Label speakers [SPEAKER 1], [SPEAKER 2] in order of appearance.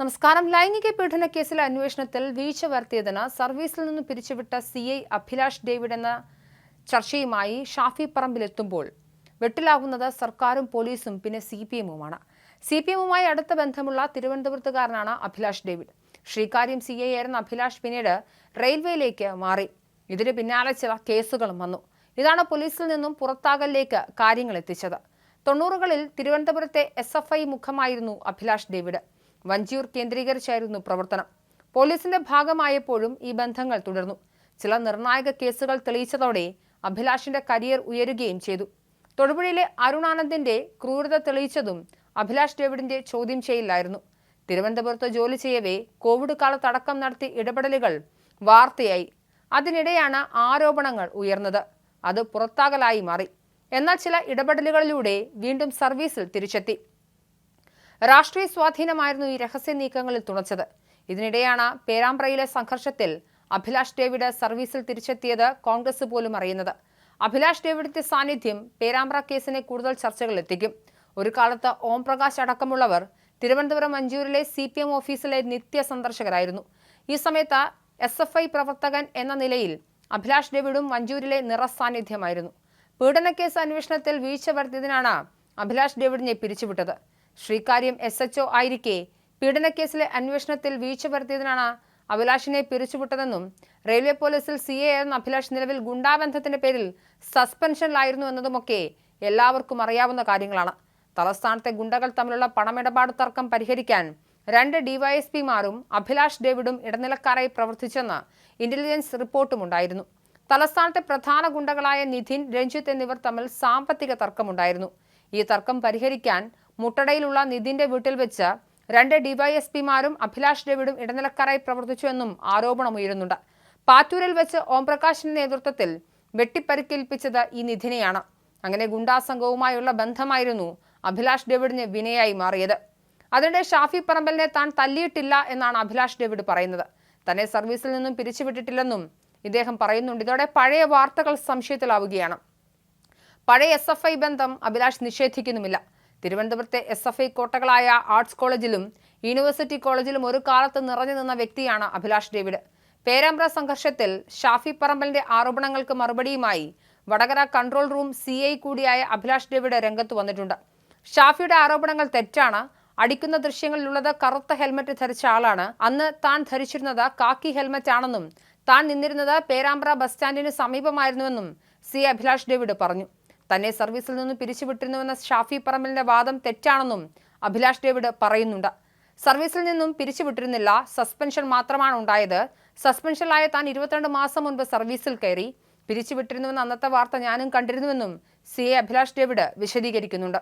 [SPEAKER 1] നമസ്കാരം. ലൈംഗിക പീഡന കേസിലെ അന്വേഷണത്തിൽ വീഴ്ച വരുത്തിയതിന് സർവീസിൽ നിന്ന് പിരിച്ചുവിട്ട സി ഐ അഭിലാഷ് ഡേവിഡ് എന്ന ചർച്ചയുമായി ഷാഫി പറമ്പിലെത്തുമ്പോൾ വെട്ടിലാകുന്നത് സർക്കാരും പോലീസും പിന്നെ സി പി എമ്മുമാണ്. സി പി എമ്മുമായി അടുത്ത ബന്ധമുള്ള തിരുവനന്തപുരത്തുകാരനാണ് Abhilash David. Sreekaryam C I ആയിരുന്ന അഭിലാഷ് പിന്നീട് റെയിൽവേയിലേക്ക് മാറി. ഇതിന് പിന്നാലെ ചില കേസുകളും വന്നു. ഇതാണ് പോലീസിൽ നിന്നും പുറത്താകലിലേക്ക് കാര്യങ്ങൾ എത്തിച്ചത് തൊണ്ണൂറുകളിൽ തിരുവനന്തപുരത്തെ എസ് എഫ് ഐ മുഖമായിരുന്നു അഭിലാഷ് ഡേവിഡ്. വഞ്ചിയൂർ കേന്ദ്രീകരിച്ചായിരുന്നു പ്രവർത്തനം. പോലീസിന്റെ ഭാഗമായപ്പോഴും ഈ ബന്ധങ്ങൾ തുടർന്നു. ചില നിർണായക കേസുകൾ തെളിയിച്ചതോടെ അഭിലാഷിന്റെ കരിയർ ഉയരുകയും ചെയ്തു. തൊടുപുഴയിലെ അരുണാനന്ദിന്റെ ക്രൂരത തെളിയിച്ചതും അഭിലാഷ് ഡേവിഡിന്റെ ചോദ്യം ചെയ്യലായിരുന്നു തിരുവനന്തപുരത്ത് ജോലി ചെയ്യവേ കോവിഡ് കാലത്തടക്കം നടത്തിയ ഇടപെടലുകൾ വാർത്തയായി. അതിനിടെയാണ് ആരോപണങ്ങൾ ഉയർന്നത്. അത് പുറത്താകലായി മാറി. എന്നാൽ ചില ഇടപെടലുകളിലൂടെ വീണ്ടും സർവീസിൽ തിരിച്ചെത്തി. രാഷ്ട്രീയ സ്വാധീനമായിരുന്നു ഈ രഹസ്യ നീക്കങ്ങളിൽ തുണച്ചത്. ഇതിനിടെയാണ് പേരാമ്പ്രയിലെ സംഘർഷത്തിൽ അഭിലാഷ് ഡേവിഡ് സർവീസിൽ തിരിച്ചെത്തിയത് കോൺഗ്രസ് പോലും അറിയുന്നത്. അഭിലാഷ് ഡേവിഡിന്റെ സാന്നിധ്യം പേരാമ്പ്ര കേസിനെ കൂടുതൽ ചർച്ചകളിലെത്തിക്കും. ഒരു കാലത്ത് ഓം പ്രകാശ് അടക്കമുള്ളവർ തിരുവനന്തപുരം മഞ്ചൂരിലെ സി പി എം ഓഫീസിലെ നിത്യ സന്ദർശകരായിരുന്നു. ഈ സമയത്ത് എസ് എഫ് ഐ പ്രവർത്തകൻ എന്ന നിലയിൽ അഭിലാഷ് ഡേവിഡും മഞ്ചൂരിലെ നിറസാന്നിധ്യമായിരുന്നു പീഡനക്കേസ് അന്വേഷണത്തിൽ വീഴ്ച വരുത്തിയതിനാണ് അഭിലാഷ് ഡേവിഡിനെ പിരിച്ചുവിട്ടത്. ശ്രീകാര്യം എസ് എച്ച് ആയിരിക്കെ പീഡനക്കേസിലെ അന്വേഷണത്തിൽ വീഴ്ച വരുത്തിയതിനാണ് അഭിലാഷിനെ പിരിച്ചുവിട്ടതെന്നും റെയിൽവേ പോലീസിൽ സി എ എന്ന അഭിലാഷ് നിലവിൽ ഗുണ്ടാബന്ധത്തിന്റെ പേരിൽ സസ്പെൻഷനിലായിരുന്നു എന്നതുമൊക്കെ എല്ലാവർക്കും അറിയാവുന്ന കാര്യങ്ങളാണ്. തലസ്ഥാനത്തെ ഗുണ്ടകൾ തമ്മിലുള്ള പണമിടപാട് തർക്കം പരിഹരിക്കാൻ രണ്ട് ഡിവൈഎസ്പിമാരും അഭിലാഷ് ഡേവിഡും ഇടനിലക്കാരായി പ്രവർത്തിച്ചെന്ന് ഇന്റലിജൻസ് റിപ്പോർട്ടുമുണ്ടായിരുന്നു. തലസ്ഥാനത്തെ പ്രധാന ഗുണ്ടകളായ നിധിൻ രഞ്ജിത്ത് എന്നിവർ തമ്മിൽ സാമ്പത്തിക തർക്കമുണ്ടായിരുന്നു. ഈ തർക്കം പരിഹരിക്കാൻ മുട്ടടയിലുള്ള നിതിന്റെ വീട്ടിൽ വെച്ച് രണ്ട് ഡിവൈഎസ്പിമാരും അഭിലാഷ് ഡേവിഡും ഇടനിലക്കാരായി പ്രവർത്തിച്ചുവെന്നും ആരോപണമുയരുന്നുണ്ട് പാറ്റൂരിൽ വെച്ച് ഓംപ്രകാശിന്റെ നേതൃത്വത്തിൽ വെട്ടിപ്പരിക്കേൽപ്പിച്ചത് ഈ നിധിനെയാണ്. അങ്ങനെ ഗുണ്ടാസംഘവുമായുള്ള ബന്ധമായിരുന്നു അഭിലാഷ് ഡേവിഡിന് വിനയായി മാറിയത്. അതിനിടെ ഷാഫി പറമ്പലിനെ താൻ തല്ലിയിട്ടില്ല എന്നാണ് അഭിലാഷ് ഡേവിഡ് പറയുന്നത്. തന്നെ സർവീസിൽ നിന്നും പിരിച്ചുവിട്ടിട്ടില്ലെന്നും ഇദ്ദേഹം പറയുന്നുണ്ട്. ഇതോടെ പഴയ വാർത്തകൾ സംശയത്തിലാവുകയാണ്. പഴയ എസ് ബന്ധം അഭിലാഷ് നിഷേധിക്കുന്നുമില്ല. തിരുവനന്തപുരത്തെ എസ് എഫ് ഐ കോട്ടകളായ ആർട്സ് കോളേജിലും യൂണിവേഴ്സിറ്റി കോളേജിലും ഒരു കാലത്ത് നിറഞ്ഞു നിന്ന വ്യക്തിയാണ് അഭിലാഷ് ഡേവിഡ്. പേരാമ്പ്ര സംഘർഷത്തിൽ ഷാഫി പറമ്പലിന്റെ ആരോപണങ്ങൾക്ക് മറുപടിയുമായി Vadakara control room C I കൂടിയായ അഭിലാഷ് ഡേവിഡ് രംഗത്ത് വന്നിട്ടുണ്ട്. ഷാഫിയുടെ ആരോപണങ്ങൾ തെറ്റാണ് അടിക്കുന്ന ദൃശ്യങ്ങളിലുള്ളത് കറുത്ത ഹെൽമറ്റ് ധരിച്ച ആളാണ്. അന്ന് താൻ ധരിച്ചിരുന്നത് കാക്കി ഹെൽമറ്റ് ആണെന്നും താൻ നിന്നിരുന്നത് പേരാമ്പ്ര ബസ് സ്റ്റാൻഡിന് സമീപമായിരുന്നുവെന്നും സി അഭിലാഷ് ഡേവിഡ് പറഞ്ഞു. തന്നെ സർവീസിൽ നിന്ന് പിരിച്ചുവിട്ടിരുന്നുവെന്ന ഷാഫി പറമ്പലിന്റെ വാദം തെറ്റാണെന്നും അഭിലാഷ് ഡേവിഡ് പറയുന്നുണ്ട്. സർവീസിൽ നിന്നും പിരിച്ചുവിട്ടിരുന്നില്ല സസ്പെൻഷൻ മാത്രമാണ് ഉണ്ടായത്. സസ്പെൻഷനിലായ താൻ ഇരുപത്തിരണ്ട് മാസം മുൻപ് സർവീസിൽ കയറി പിരിച്ചുവിട്ടിരുന്നുവെന്ന അന്നത്തെ വാർത്ത ഞാനും കണ്ടിരുന്നുവെന്നും സി എ അഭിലാഷ് ഡേവിഡ് വിശദീകരിക്കുന്നുണ്ട്.